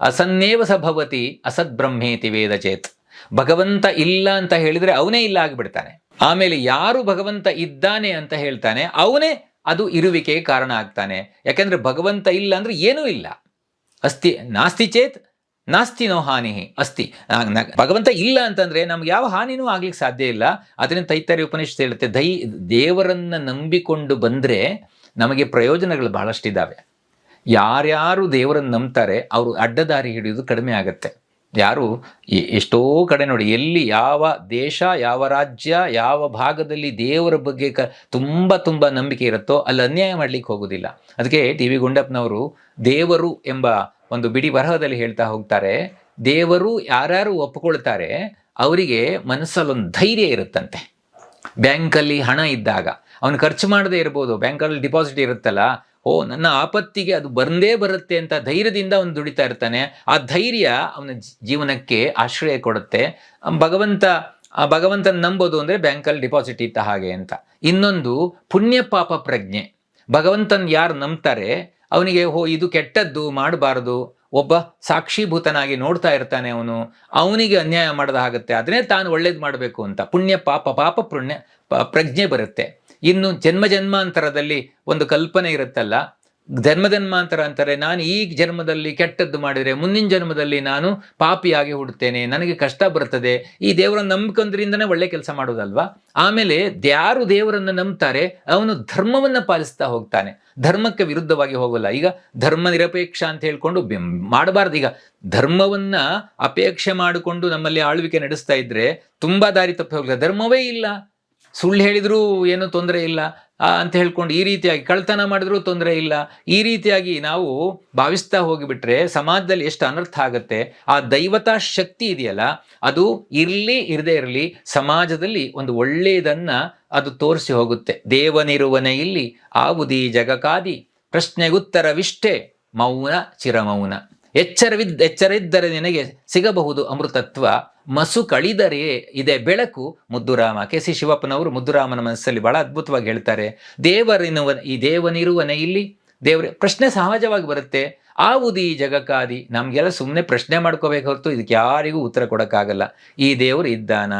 Speaker 1: ಅಸನ್ನೇವ ಸ ಭವತಿ ಅಸದ್ಬ್ರಹ್ಮೇತಿ ವೇದ ಚೇತ್. ಭಗವಂತ ಇಲ್ಲ ಅಂತ ಹೇಳಿದರೆ ಅವನೇ ಇಲ್ಲ ಆಗಿಬಿಡ್ತಾನೆ. ಆಮೇಲೆ ಯಾರು ಭಗವಂತ ಇದ್ದಾನೆ ಅಂತ ಹೇಳ್ತಾನೆ, ಅವನೇ ಅದು ಇರುವಿಕೆಗೆ ಕಾರಣ ಆಗ್ತಾನೆ. ಯಾಕೆಂದರೆ ಭಗವಂತ ಇಲ್ಲ ಅಂದರೆ ಏನೂ ಇಲ್ಲ. ಅಸ್ತಿ ನಾಸ್ತಿ ಚೇತ್ ನಾಸ್ತಿ ನೋ ಹಾನಿ ಅಸ್ತಿ. ಭಗವಂತ ಇಲ್ಲ ಅಂತಂದ್ರೆ ನಮ್ಗೆ ಯಾವ ಹಾನಿನೂ ಆಗ್ಲಿಕ್ಕೆ ಸಾಧ್ಯ ಇಲ್ಲ. ಅದರಿಂದ ತೈತಾರಿ ಉಪನಿಷತ್ ಹೇಳುತ್ತೆ, ದೈ, ದೇವರನ್ನ ನಂಬಿಕೊಂಡು ಬಂದ್ರೆ ನಮಗೆ ಪ್ರಯೋಜನಗಳು ಬಹಳಷ್ಟಿದ್ದಾವೆ ಯಾರ್ಯಾರು ದೇವರನ್ನು ನಂಬ್ತಾರೆ, ಅವರು ಅಡ್ಡದಾರಿ ಹಿಡಿಯೋದು ಕಡಿಮೆ ಆಗುತ್ತೆ. ಯಾರು ಎಷ್ಟೋ ಕಡೆ ನೋಡಿ, ಎಲ್ಲಿ ಯಾವ ದೇಶ, ಯಾವ ರಾಜ್ಯ, ಯಾವ ಭಾಗದಲ್ಲಿ ದೇವರ ಬಗ್ಗೆ ಕ, ತುಂಬ ತುಂಬ ನಂಬಿಕೆ ಇರುತ್ತೋ, ಅಲ್ಲಿ ಅನ್ಯಾಯ ಮಾಡ್ಲಿಕ್ಕೆ ಹೋಗೋದಿಲ್ಲ ಅದಕ್ಕೆ ಟಿ ವಿ ಗುಂಡಪ್ಪನವರು ದೇವರು ಎಂಬ ಒಂದು ಬಿಡಿ ಬರಹದಲ್ಲಿ ಹೇಳ್ತಾ ಹೋಗ್ತಾರೆ, ದೇವರು ಯಾರ್ಯಾರು ಒಪ್ಪಿಕೊಳ್ತಾರೆ ಅವರಿಗೆ ಮನಸ್ಸಲ್ಲೊಂದು ಧೈರ್ಯ ಇರುತ್ತಂತೆ. ಬ್ಯಾಂಕಲ್ಲಿ ಹಣ ಇದ್ದಾಗ, ಅವನು ಖರ್ಚು ಮಾಡದೇ ಇರ್ಬೋದು, ಬ್ಯಾಂಕಲ್ಲಿ ಡಿಪಾಸಿಟ್ ಇರುತ್ತಲ್ಲ, ಓ, ನನ್ನ ಆಪತ್ತಿಗೆ ಅದು ಬಂದೇ ಬರುತ್ತೆ ಅಂತ ಧೈರ್ಯದಿಂದ ಅವನು ದುಡಿತಾ ಇರ್ತಾನೆ. ಆ ಧೈರ್ಯ ಅವನ ಜೀವನಕ್ಕೆ ಆಶ್ರಯ ಕೊಡುತ್ತೆ. ಭಗವಂತ, ಆ ಭಗವಂತನ ನಂಬೋದು ಅಂದರೆ ಬ್ಯಾಂಕಲ್ಲಿ ಡಿಪಾಸಿಟ್ ಇತ್ತ ಹಾಗೆ ಅಂತ. ಇನ್ನೊಂದು ಪುಣ್ಯ ಪಾಪ ಪ್ರಜ್ಞೆ. ಭಗವಂತನ ಯಾರು ನಂಬ್ತಾರೆ ಅವನಿಗೆ ಹೋ ಇದು ಕೆಟ್ಟದ್ದು, ಮಾಡಬಾರದು. ಒಬ್ಬ ಸಾಕ್ಷೀಭೂತನಾಗಿ ನೋಡ್ತಾ ಇರ್ತಾನೆ ಅವನು. ಅವನಿಗೆ ಅನ್ಯಾಯ ಮಾಡದ ಆಗುತ್ತೆ ಅದನ್ನೇ ತಾನು ಒಳ್ಳೇದು ಮಾಡಬೇಕು ಅಂತ. ಪುಣ್ಯ ಪಾಪ ಪಾಪ ಪುಣ್ಯ ಪ್ರಜ್ಞೆ ಬರುತ್ತೆ. ಇನ್ನು ಜನ್ಮ ಜನ್ಮಾಂತರದಲ್ಲಿ ಒಂದು ಕಲ್ಪನೆ ಇರುತ್ತಲ್ಲ ಜನ್ಮ ಜನ್ಮಾಂತರ ಅಂತಾರೆ ನಾನು ಈ ಜನ್ಮದಲ್ಲಿ ಕೆಟ್ಟದ್ದು ಮಾಡಿದರೆ ಮುಂದಿನ ಜನ್ಮದಲ್ಲಿ ನಾನು ಪಾಪಿಯಾಗಿ ಹುಡುತ್ತೇನೆ ನನಗೆ ಕಷ್ಟ ಬರ್ತದೆ ಈ ದೇವರನ್ನು ನಂಬ್ಕೊಂಡ್ರಿಂದನೇ ಒಳ್ಳೆ ಕೆಲಸ ಮಾಡೋದಲ್ವಾ? ಆಮೇಲೆ ಯಾರು ದೇವರನ್ನು ನಂಬ್ತಾರೆ, ಅವನು ಧರ್ಮವನ್ನ ಪಾಲಿಸ್ತಾ ಹೋಗ್ತಾನೆ. ಧರ್ಮಕ್ಕೆ ವಿರುದ್ಧವಾಗಿ ಹೋಗಲ್ಲ. ಈಗ ಧರ್ಮ ನಿರಪೇಕ್ಷ ಅಂತ ಹೇಳ್ಕೊಂಡು ಮಾಡಬಾರ್ದು. ಈಗ ಧರ್ಮವನ್ನ ಅಪೇಕ್ಷೆ ಮಾಡಿಕೊಂಡು ನಮ್ಮಲ್ಲಿ ಆಳ್ವಿಕೆ ನಡೆಸ್ತಾ ಇದ್ರೆ ತುಂಬಾ ದಾರಿ ತಪ್ಪಿ ಹೋಗಲ್ಲ ಧರ್ಮವೇ ಇಲ್ಲ. ಸುಳ್ಳು ಹೇಳಿದ್ರೂ ಏನೂ ತೊಂದರೆ ಇಲ್ಲ. ಅಂತ ಹೇಳ್ಕೊಂಡು ಈ ರೀತಿಯಾಗಿ ಕಳ್ತನ ಮಾಡಿದ್ರೂ ತೊಂದರೆ ಇಲ್ಲ. ಈ ರೀತಿಯಾಗಿ ನಾವು ಭಾವಿಸ್ತಾ ಹೋಗಿಬಿಟ್ರೆ ಸಮಾಜದಲ್ಲಿ ಎಷ್ಟು ಅನರ್ಥ ಆಗುತ್ತೆ? ಆ ದೈವತಾ ಶಕ್ತಿ ಇದೆಯಲ್ಲ, ಅದು ಇರಲಿ, ಇರದೇ ಇರಲಿ, ಸಮಾಜದಲ್ಲಿ ಒಂದು ಒಳ್ಳೆಯದನ್ನ ಅದು ತೋರಿಸಿ ಹೋಗುತ್ತೆ. ದೇವನಿರುವನೆ ಇಲ್ಲಿ, ಆವುದಿ ಜಗಕಾದಿ, ಪ್ರಶ್ನೆಗುತ್ತರವಿಷ್ಟೇ ಮೌನ ಚಿರಮೌನ. ಎಚ್ಚರವಿದ್ದ ಎಚ್ಚರಿದ್ದರೆ ನಿನಗೆ ಸಿಗಬಹುದು ಅಮೃತತ್ವ. ಮಸು ಕಳಿದರೆ ಇದೆ ಬೆಳಕು. ಮುದ್ದುರಾಮ ಕೆ ಸಿ ಶಿವಪ್ಪನವರು ಮುದ್ದುರಾಮನ ಮನಸ್ಸಲ್ಲಿ ಬಹಳ ಅದ್ಭುತವಾಗಿ ಹೇಳ್ತಾರೆ. ದೇವರಿನವ, ಈ ದೇವನಿರುವನೆ ಇಲ್ಲಿ? ದೇವರ, ಪ್ರಶ್ನೆ ಸಹಜವಾಗಿ ಬರುತ್ತೆ. ಆವುದಿ ಜಗಕ್ಕಾದಿ? ನಮಗೆಲ್ಲ ಸುಮ್ಮನೆ ಪ್ರಶ್ನೆ ಮಾಡ್ಕೋಬೇಕು ಹೊರತು ಇದಕ್ಕೆ ಯಾರಿಗೂ ಉತ್ತರ ಕೊಡೋಕ್ಕಾಗಲ್ಲ. ಈ ದೇವರು ಇದ್ದಾನ?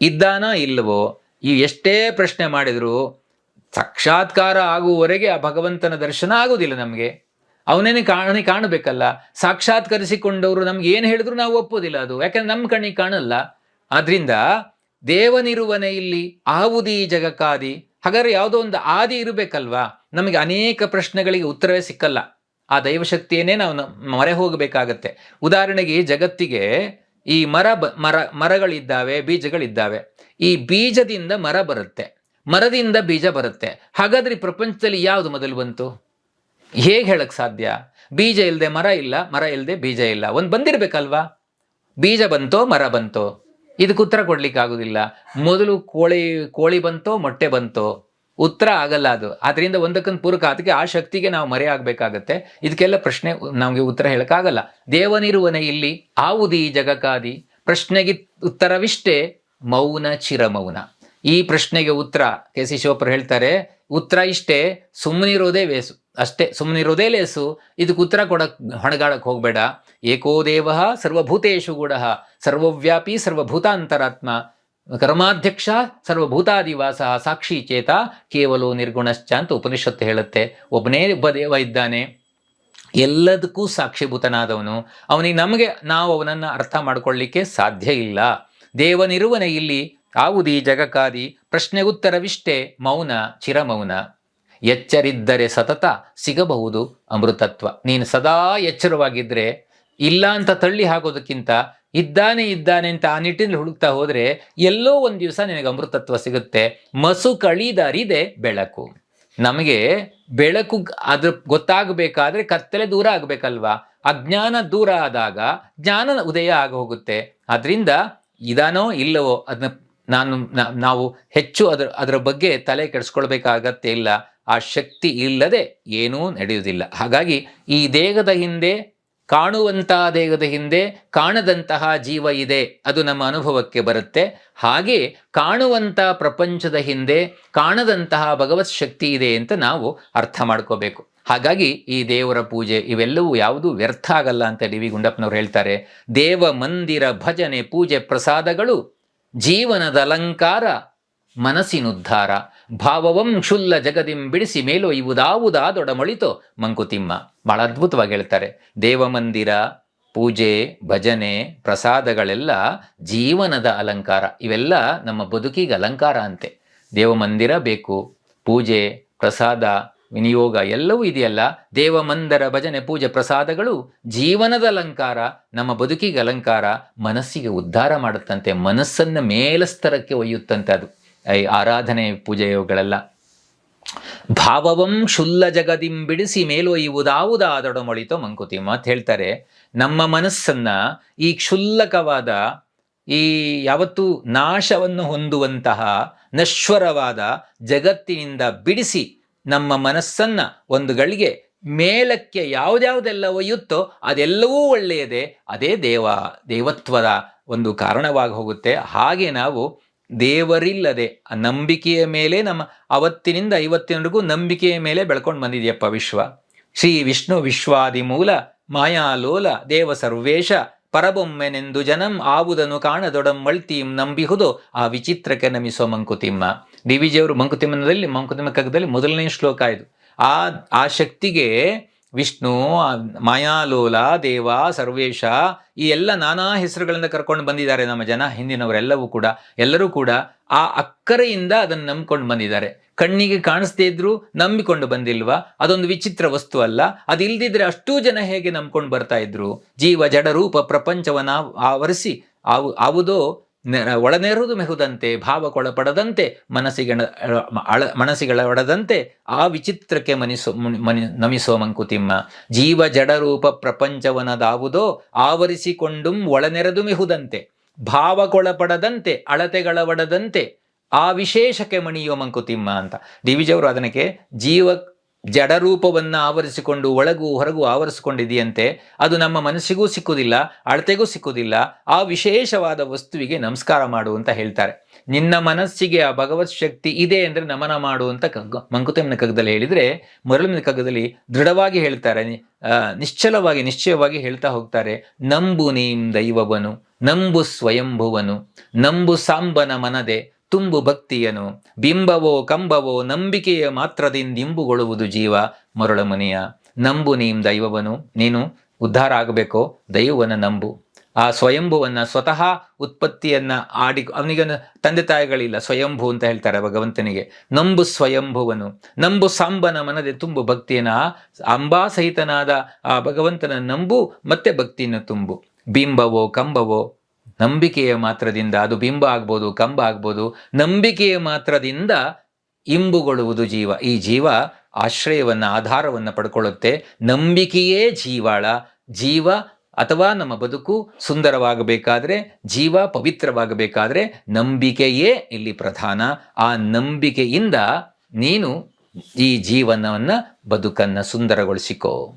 Speaker 1: ಇದ್ದಾನ ಇಲ್ಲವೋ? ಈ ಎಷ್ಟೇ ಪ್ರಶ್ನೆ ಮಾಡಿದ್ರು ಸಾಕ್ಷಾತ್ಕಾರ ಆಗುವವರೆಗೆ ಆ ಭಗವಂತನ ದರ್ಶನ ಆಗುವುದಿಲ್ಲ ನಮಗೆ. ಅವನೇನೆ ಕಾಣಿ ಕಾಣಬೇಕಲ್ಲ. ಸಾಕ್ಷಾತ್ಕರಿಸಿಕೊಂಡವರು ನಮ್ಗೆ ಏನು ಹೇಳಿದ್ರು ನಾವು ಒಪ್ಪೋದಿಲ್ಲ ಅದು. ಯಾಕಂದ್ರೆ ನಮ್ಮ ಕಣ್ಣಿಗೆ ಕಾಣಲ್ಲ. ಆದ್ರಿಂದ ದೇವನಿರುವನೆ ಇಲ್ಲಿ ಆವುದಿ ಜಗಕ್ಕಾದಿ. ಹಾಗಾದ್ರೆ ಯಾವುದೋ ಒಂದು ಆದಿ ಇರಬೇಕಲ್ವಾ? ನಮಗೆ ಅನೇಕ ಪ್ರಶ್ನೆಗಳಿಗೆ ಉತ್ತರವೇ ಸಿಕ್ಕಲ್ಲ. ಆ ದೈವಶಕ್ತಿಯನ್ನೇ ನಾವು ಮರೆ ಹೋಗಬೇಕಾಗತ್ತೆ. ಉದಾಹರಣೆಗೆ ಜಗತ್ತಿಗೆ ಈ ಮರ ಬ, ಮರ, ಮರಗಳಿದ್ದಾವೆ, ಬೀಜಗಳಿದ್ದಾವೆ. ಈ ಬೀಜದಿಂದ ಮರ ಬರುತ್ತೆ. ಮರದಿಂದ ಬೀಜ ಬರುತ್ತೆ. ಹಾಗಾದ್ರೆ ಪ್ರಪಂಚದಲ್ಲಿ ಯಾವುದು ಮೊದಲು ಬಂತು? ಹೇಗೆ ಹೇಳಕ್ಕೆ ಸಾಧ್ಯ? ಬೀಜ ಇಲ್ಲದೆ ಮರ ಇಲ್ಲ, ಮರ ಇಲ್ಲದೆ ಬೀಜ ಇಲ್ಲ. ಒಂದು ಬಂದಿರಬೇಕಲ್ವಾ? ಬೀಜ ಬಂತೋ, ಮರ ಬಂತೋ? ಇದಕ್ಕೆ ಉತ್ತರ ಕೊಡ್ಲಿಕ್ಕೆ ಆಗೋದಿಲ್ಲ. ಮೊದಲು ಕೋಳಿ ಕೋಳಿ ಬಂತೋ, ಮೊಟ್ಟೆ ಬಂತೋ? ಉತ್ತರ ಆಗಲ್ಲ ಅದು. ಅದರಿಂದ ಒಂದಕ್ಕೊಂದು ಪೂರಕ, ಅದಕ್ಕೆ ಆ ಶಕ್ತಿಗೆ ನಾವು ಮರೆ ಆಗ್ಬೇಕಾಗತ್ತೆ. ಇದಕ್ಕೆಲ್ಲ ಪ್ರಶ್ನೆ, ನಮಗೆ ಉತ್ತರ ಹೇಳಕ್ಕಾಗಲ್ಲ ದೇವನಿರುವನೆ ಇಲ್ಲಿ, ಆವುದಿ ಜಗಕಾದಿ ಪ್ರಶ್ನೆಗೆ ಉತ್ತರವಿಷ್ಟೇ, ಮೌನ ಚಿರಮೌನ. ಈ ಪ್ರಶ್ನೆಗೆ ಉತ್ತರ, ಕೆ ಸಿ ಶಿವಪ್ಪರು ಹೇಳ್ತಾರೆ, ಉತ್ತರ ಇಷ್ಟೇ, ಸುಮ್ಮನಿರೋದೇ ವೇಸು. ಅಷ್ಟೇ ಸುಮ್ಮನಿರೋದೇ ಲೇಸು ಇದಕ್ಕೆ ಉತ್ತರ ಕೊಡಕ್ ಹೊಣೆಗಾಡಕ್ಕೆ ಹೋಗಬೇಡ. ಏಕೋ ದೇವ ಸರ್ವಭೂತೇಶು ಗೂಢ ಸರ್ವವ್ಯಾಪಿ ಸರ್ವಭೂತಾಂತರಾತ್ಮ, ಕರ್ಮಾಧ್ಯಕ್ಷ ಸರ್ವಭೂತಾದಿವಾಸ, ಸಾಕ್ಷಿ ಚೇತ, ಕೇವಲ ನಿರ್ಗುಣಶ್ಚ ಅಂತ ಉಪನಿಷತ್ತು ಹೇಳುತ್ತೆ. ಒಬ್ಬನೇ ಒಬ್ಬ ದೇವ ಇದ್ದಾನೆ. ಎಲ್ಲದಕ್ಕೂ ಸಾಕ್ಷಿಭೂತನಾದವನು. ಅವನಿಗೆ ನಮಗೆ, ನಾವು ಅವನನ್ನು ಅರ್ಥ ಮಾಡಿಕೊಳ್ಳಿಕ್ಕೆ ಸಾಧ್ಯ ಇಲ್ಲ. ದೇವನಿರುವನೆ ಇಲ್ಲಿ, ಆವುದಿ ಜಗಕಾದಿ ಪ್ರಶ್ನೆ ಉತ್ತರವಿಷ್ಟೇ ಮೌನ, ಚಿರಮೌನ. ಎಚ್ಚರಿದ್ದರೆ ಸತತ ಸಿಗಬಹುದು ಅಮೃತತ್ವ. ನೀನು ಸದಾ ಎಚ್ಚರವಾಗಿದ್ದರೆ ಇಲ್ಲ ಅಂತ ತಳ್ಳಿ ಹಾಕೋದಕ್ಕಿಂತ ಇದ್ದಾನೆ ಇದ್ದಾನೆ ಅಂತ ಆ ನಿಟ್ಟಿನಲ್ಲಿ ಹುಡುಕ್ತಾ ಹೋದರೆ ಎಲ್ಲೋ ಒಂದು ದಿವಸ ನಿನಗೆ ಅಮೃತತ್ವ ಸಿಗುತ್ತೆ. ಮಸು ಕಳಿದರಿದೆ ಬೆಳಕು. ನಮಗೆ ಬೆಳಕು ಅದ್ರ ಗೊತ್ತಾಗಬೇಕಾದ್ರೆ ಕತ್ತಲೆ ದೂರ ಆಗಬೇಕಲ್ವಾ? ಅಜ್ಞಾನ ದೂರ ಆದಾಗ ಜ್ಞಾನ ಉದಯ ಆಗ ಹೋಗುತ್ತೆ. ಅದರಿಂದ ಇದಾನೋ ಇಲ್ಲವೋ ಅದನ್ನ ನಾನು ನಾವು ಹೆಚ್ಚು ಅದರ ಅದರ ಬಗ್ಗೆ ತಲೆ ಕೆಡಿಸ್ಕೊಳ್ಬೇಕಾಗತ್ತೆ ಇಲ್ಲ. ಆ ಶಕ್ತಿ ಇಲ್ಲದೆ ಏನೂ ನಡೆಯುವುದಿಲ್ಲ. ಹಾಗಾಗಿ ಈ ದೇಹದ ಹಿಂದೆ, ಕಾಣುವಂತಹ ದೇಹದ ಹಿಂದೆ, ಕಾಣದಂತಹ ಜೀವ ಇದೆ, ಅದು ನಮ್ಮ ಅನುಭವಕ್ಕೆ ಬರುತ್ತೆ. ಹಾಗೆ ಕಾಣುವಂಥ ಪ್ರಪಂಚದ ಹಿಂದೆ, ಕಾಣದಂತಹ ಭಗವತ್ ಶಕ್ತಿ ಇದೆ ಅಂತ ನಾವು ಅರ್ಥ ಮಾಡ್ಕೋಬೇಕು. ಹಾಗಾಗಿ ಈ ದೇವರ ಪೂಜೆ ಇವೆಲ್ಲವೂ ಯಾವುದೂ ವ್ಯರ್ಥ ಆಗಲ್ಲ ಅಂತ ಡಿ ವಿ ಗುಂಡಪ್ಪನವ್ರು ಹೇಳ್ತಾರೆ. ದೇವ ಮಂದಿರ ಭಜನೆ ಪೂಜೆ ಪ್ರಸಾದಗಳು ಜೀವನದ ಅಲಂಕಾರ ಮನಸ್ಸಿನುದ್ಧಾರ. ಭಾವವಂ ಕ್ಷುಲ್ಲ ಜಗದಿಂ ಬಿಡಿಸಿ ಮೇಲೊಯ್ಯುವುದಾವುದಾದೊಡಮೊಳಿತೋ ಮಂಕುತಿಮ್ಮ. ಬಹಳ ಅದ್ಭುತವಾಗಿ ಹೇಳ್ತಾರೆ. ದೇವಮಂದಿರ, ಪೂಜೆ, ಭಜನೆ, ಪ್ರಸಾದಗಳೆಲ್ಲ ಜೀವನದ ಅಲಂಕಾರ. ಇವೆಲ್ಲ ನಮ್ಮ ಬದುಕಿಗೆ ಅಲಂಕಾರ ಅಂತೆ. ದೇವಮಂದಿರ ಬೇಕು, ಪೂಜೆ, ಪ್ರಸಾದ, ವಿನಿಯೋಗ ಎಲ್ಲವೂ ಇದೆಯಲ್ಲ. ದೇವಮಂದರ ಭಜನೆ, ಪೂಜೆ, ಪ್ರಸಾದಗಳು ಜೀವನದ ಅಲಂಕಾರ, ನಮ್ಮ ಬದುಕಿಗೆ ಅಲಂಕಾರ, ಮನಸ್ಸಿಗೆ ಉದ್ಧಾರ ಮಾಡುತ್ತಂತೆ. ಮನಸ್ಸನ್ನು ಮೇಲಸ್ತರಕ್ಕೆ ಒಯ್ಯುತ್ತಂತೆ ಅದು. ಈ ಆರಾಧನೆ ಪೂಜೆಗಳೆಲ್ಲ ಭಾವವಂ ಶುಲ್ಲ ಜಗದಿಂ ಬಿಡಿಸಿ ಮೇಲೊಯ್ಯುವುದಾವುದಾದೊಡಮೊಳಿತೋ ಮಂಕುತಿಮ್ಮ ಅಂತ ಹೇಳ್ತಾರೆ. ನಮ್ಮ ಮನಸ್ಸನ್ನ ಈ ಕ್ಷುಲ್ಲಕವಾದ, ಈ ಯಾವತ್ತೂ ನಾಶವನ್ನು ಹೊಂದುವಂತಹ ನಶ್ವರವಾದ ಜಗತ್ತಿನಿಂದ ಬಿಡಿಸಿ ನಮ್ಮ ಮನಸ್ಸನ್ನ ಒಂದು ಗಳಿಗೆ ಮೇಲಕ್ಕೆ ಯಾವುದ್ಯಾವುದೆಲ್ಲ ಒಯ್ಯುತ್ತೋ ಅದೆಲ್ಲವೂ ಒಳ್ಳೆಯದೇ. ಅದೇ ದೇವ, ದೇವತ್ವದ ಒಂದು ಕಾರಣವಾಗಿ ಹೋಗುತ್ತೆ. ಹಾಗೆ ನಾವು ದೇವರಿಲ್ಲದೆ ನಂಬಿಕೆಯ ಮೇಲೆ ನಮ್ಮ ಅವತ್ತಿನಿಂದ ಐವತ್ತಿನವರೆಗೂ ನಂಬಿಕೆಯ ಮೇಲೆ ಬೆಳ್ಕೊಂಡು ಬಂದಿದೆಯಪ್ಪ ವಿಶ್ವ. ಶ್ರೀ ವಿಷ್ಣು ವಿಶ್ವಾದಿ ಮೂಲ ಮಾಯಾಲೋಲ ದೇವ ಸರ್ವೇಶ, ಪರಬೊಮ್ಮೆನೆಂದು ಜನಂ ಆವುದನ್ನು ಕಾಣದೊಡಂ ಮಳ್ತೀಂ ನಂಬಿಹುದು, ಆ ವಿಚಿತ್ರಕ್ಕೆ ನಮಿಸೋ ಮಂಕುತಿಮ್ಮ. ಡಿ ವಿ ಮಂಕುತಿಮ್ಮನದಲ್ಲಿ, ಮಂಕುತಿಮ್ಮ ಕಗ್ಗದಲ್ಲಿ ಮೊದಲನೇ ಶ್ಲೋಕ ಇದು. ಆ ಆ ಶಕ್ತಿಗೆ ವಿಷ್ಣು, ಮಾಯಾಲೋಲ, ದೇವ, ಸರ್ವೇಶ, ಈ ಎಲ್ಲ ನಾನಾ ಹೆಸರುಗಳಿಂದ ಕರ್ಕೊಂಡು ಬಂದಿದ್ದಾರೆ ನಮ್ಮ ಜನ, ಹಿಂದಿನವರೆಲ್ಲವೂ ಕೂಡ. ಎಲ್ಲರೂ ಕೂಡ ಆ ಅಕ್ಕರೆಯಿಂದ ಅದನ್ನು ನಂಬಿಕೊಂಡು ಬಂದಿದ್ದಾರೆ. ಕಣ್ಣಿಗೆ ಕಾಣಿಸ್ದೇ ಇದ್ರೂ ನಂಬಿಕೊಂಡು ಬಂದಿಲ್ವಾ? ಅದೊಂದು ವಿಚಿತ್ರ ವಸ್ತು ಅಲ್ಲ. ಅದಿಲ್ದಿದ್ರೆ ಅಷ್ಟೂ ಜನ ಹೇಗೆ ನಂಬ್ಕೊಂಡು ಬರ್ತಾ ಇದ್ರು? ಜೀವ ಜಡರೂಪ ಪ್ರಪಂಚವನ್ನ ಆವರಿಸಿ ಆವು ಆವುದೋ ಒಳನೆರುವುದು ಮೆಹುದಂತೆ ಭಾವಕ್ಕೊಳಪಡದಂತೆ ಮನಸ್ಸಿಗೆ ಅಳ ಮನಸ್ಸಿಗಳ ಒಡದಂತೆ ಆ ವಿಚಿತ್ರಕ್ಕೆ ಮನಿಸೋ, ಮುನಿ- ನಮಿಸೋ ಮಂಕುತಿಮ್ಮ. ಜೀವ ಜಡರೂಪ ಪ್ರಪಂಚವನದಾವುದೋ, ಆವರಿಸಿಕೊಂಡು ಒಳನೆರೆದು ಮೆಹುದಂತೆ. ಭಾವಕ್ಕೊಳಪಡದಂತೆ ಅಳತೆಗಳ ಒಡದಂತೆ ಆ ವಿಶೇಷಕ್ಕೆ ಮಣಿಯೋ ಮಂಕುತಿಮ್ಮ ಅಂತ. ಡಿ ವಿಜಯವರು ಅದಕ್ಕೆ ಜೀವ ಜಡರೂಪವನ್ನು ಆವರಿಸಿಕೊಂಡು ಒಳಗೂ ಹೊರಗೂ ಆವರಿಸಿಕೊಂಡಿದೆಯಂತೆ, ಅದು ನಮ್ಮ ಮನಸ್ಸಿಗೂ ಸಿಕ್ಕುವುದಿಲ್ಲ, ಅಳತೆಗೂ ಸಿಕ್ಕುವುದಿಲ್ಲ. ಆ ವಿಶೇಷವಾದ ವಸ್ತುವಿಗೆ ನಮಸ್ಕಾರ ಮಾಡು ಅಂತ ಹೇಳ್ತಾರೆ. ನಿನ್ನ ಮನಸ್ಸಿಗೆ ಆ ಭಗವತ್ ಶಕ್ತಿ ಇದೆ ಅಂದರೆ ನಮನ ಮಾಡು ಅಂತ ಕಗ್ಗ ಮಂಕುತಮ್ಮನ ಕಗ್ಗದಲ್ಲಿ ಹೇಳಿದರೆ, ಮರಳಿನ ಕಗ್ಗದಲ್ಲಿ ದೃಢವಾಗಿ ಹೇಳ್ತಾರೆ. ನಿಶ್ಚಲವಾಗಿ, ನಿಶ್ಚಯವಾಗಿ ಹೇಳ್ತಾ ಹೋಗ್ತಾರೆ. ನಂಬು ನೀಂ ದೈವವನು, ನಂಬು ಸ್ವಯಂಭುವನು, ನಂಬು ಸಾಂಬನ ಮನದೆ ತುಂಬು ಭಕ್ತಿಯನು. ಬಿಂಬವೋ ಕಂಬವೋ ನಂಬಿಕೆಯ ಮಾತ್ರದಿಂದಿಂಬುಗೊಳ್ಳುವುದು ಜೀವ. ಮರುಳಮುನಿಯ ನಂಬು ನೀಂ ದೈವವನು. ನೀನು ಉದ್ಧಾರ ಆಗಬೇಕೋ? ದೈವವನ್ನು ನಂಬು. ಆ ಸ್ವಯಂಭುವನ್ನ ಸ್ವತಃ ಉತ್ಪತ್ತಿಯನ್ನ ಆಡಿ ಅವನಿಗೆ ತಂದೆ ತಾಯಿಗಳಿಲ್ಲ, ಸ್ವಯಂಭು ಅಂತ ಹೇಳ್ತಾರೆ ಭಗವಂತನಿಗೆ. ನಂಬು ಸ್ವಯಂಭುವನು. ನಂಬು ಸಾಂಬನ ಮನದೆ ತುಂಬು ಭಕ್ತಿಯನ್ನ. ಅಂಬಾ ಸಹಿತನಾದ ಆ ಭಗವಂತನ ನಂಬು ಮತ್ತೆ ಭಕ್ತಿಯನ್ನು ತುಂಬು. ಬಿಂಬವೋ, ಕಂಬವೋ ನಂಬಿಕೆಯ ಮಾತ್ರದಿಂದ ಅದು ಬಿಂಬ ಆಗ್ಬೋದು, ಕಂಬ ಆಗ್ಬೋದು, ನಂಬಿಕೆಯ ಮಾತ್ರದಿಂದ ಇಂಬುಗೊಳ್ಳುವುದು ಜೀವ. ಈ ಜೀವ ಆಶ್ರಯವನ್ನು, ಆಧಾರವನ್ನು ಪಡ್ಕೊಳ್ಳುತ್ತೆ. ನಂಬಿಕೆಯೇ ಜೀವಾಳ. ಜೀವ ಅಥವಾ ನಮ್ಮ ಬದುಕು ಸುಂದರವಾಗಬೇಕಾದ್ರೆ, ಜೀವ ಪವಿತ್ರವಾಗಬೇಕಾದ್ರೆ ನಂಬಿಕೆಯೇ ಇಲ್ಲಿ ಪ್ರಧಾನ. ಆ ನಂಬಿಕೆಯಿಂದ ನೀನು ಈ ಜೀವನವನ್ನು ಬದುಕನ್ನು ಸುಂದರಗೊಳಿಸಿಕೋ.